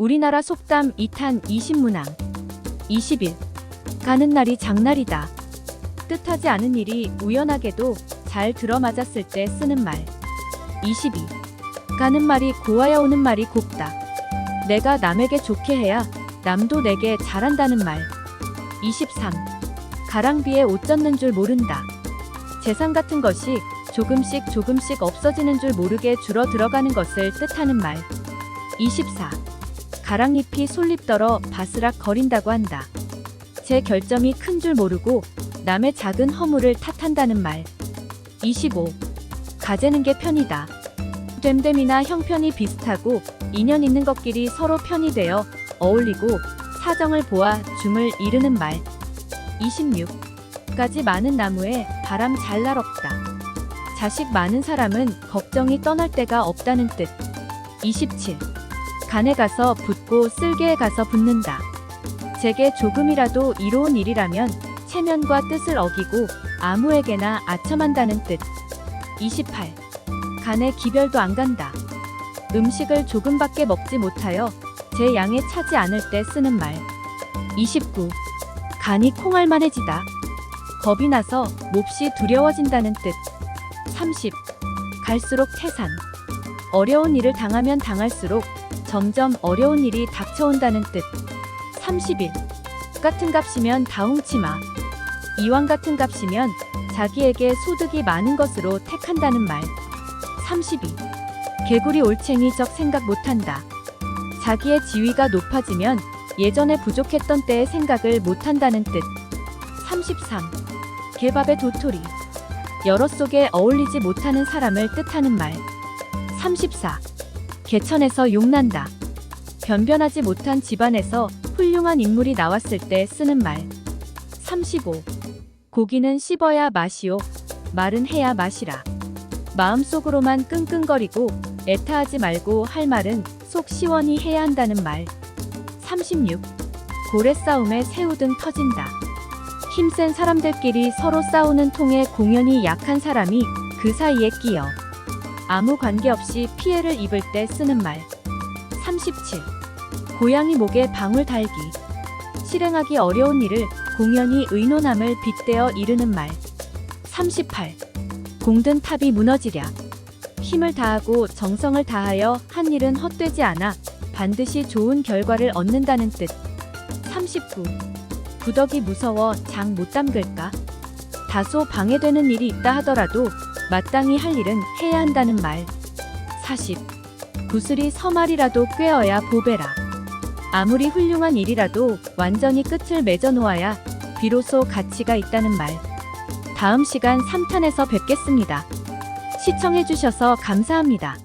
우리나라 속담 2탄 20문항 21. 가는 날이 장날이다. 뜻하지 않은 일이 우연하게도 잘 들어맞았을 때 쓰는 말. 22. 가는 말이 고와야 오는 말이 곱다. 내가 남에게 좋게 해야 남도 내게 잘한다는 말. 23. 가랑비에 옷 젖는 줄 모른다. 재산 같은 것이 조금씩 조금씩 없어지는 줄 모르게 줄어 들어가는 것을 뜻하는 말. 24. 가랑잎이 솔잎더러 바스락 거린다고 한다. 제 결점이 큰 줄 모르고 남의 작은 허물을 탓한다는 말. 25. 가재는 게 편이다. 됨됨이나 형편이 비슷하고 인연 있는 것끼리 서로 편이 되어 어울리고 사정을 보아 줌을 이루는 말. 26. 까지 많은 나무에 바람 잘 날 없다. 자식 많은 사람은 걱정이 떠날 데가 없다는 뜻. 27. 간에 가서 붙고 쓸개에 가서 붙는다. 제게 조금이라도 이로운 일이라면 체면과 뜻을 어기고 아무에게나 아첨한다는 뜻. 28. 간에 기별도 안 간다. 음식을 조금밖에 먹지 못하여 제 양에 차지 않을 때 쓰는 말. 29. 간이 콩알만해지다. 겁이 나서 몹시 두려워진다는 뜻. 30. 갈수록 태산. 어려운 일을 당하면 당할수록 점점 어려운 일이 닥쳐온다는 뜻. 31. 같은 값이면 다홍치마. 이왕 같은 값이면 자기에게 소득이 많은 것으로 택한다는 말. 32. 개구리 올챙이적 생각 못한다. 자기의 지위가 높아지면 예전에 부족했던 때의 생각을 못한다는 뜻. 33. 개밥의 도토리. 여러 속에 어울리지 못하는 사람을 뜻하는 말. 34. 개천에서 용난다. 변변하지 못한 집안에서 훌륭한 인물이 나왔을 때 쓰는 말. 35. 고기는 씹어야 맛이요. 말은 해야 맛이라. 마음속으로만 끙끙거리고 애타하지 말고 할 말은 속 시원히 해야 한다는 말. 36. 고래 싸움에 새우 등 터진다. 힘센 사람들끼리 서로 싸우는 통에 공연히 약한 사람이 그 사이에 끼어 아무 관계없이 피해를 입을 때 쓰는 말. 37. 고양이 목에 방울 달기. 실행하기 어려운 일을 공연히 의논함을 빗대어 이르는 말. 38. 공든 탑이 무너지랴. 힘을 다하고 정성을 다하여 한 일은 헛되지 않아 반드시 좋은 결과를 얻는다는 뜻. 39. 부덕이 무서워 장 못 담글까? 다소 방해되는 일이 있다 하더라도 마땅히 할 일은 해야 한다는 말. 40. 구슬이 서말이라도 꿰어야 보배라. 아무리 훌륭한 일이라도 완전히 끝을 맺어 놓아야 비로소 가치가 있다는 말. 다음 시간 3탄에서 뵙겠습니다. 시청해주셔서 감사합니다.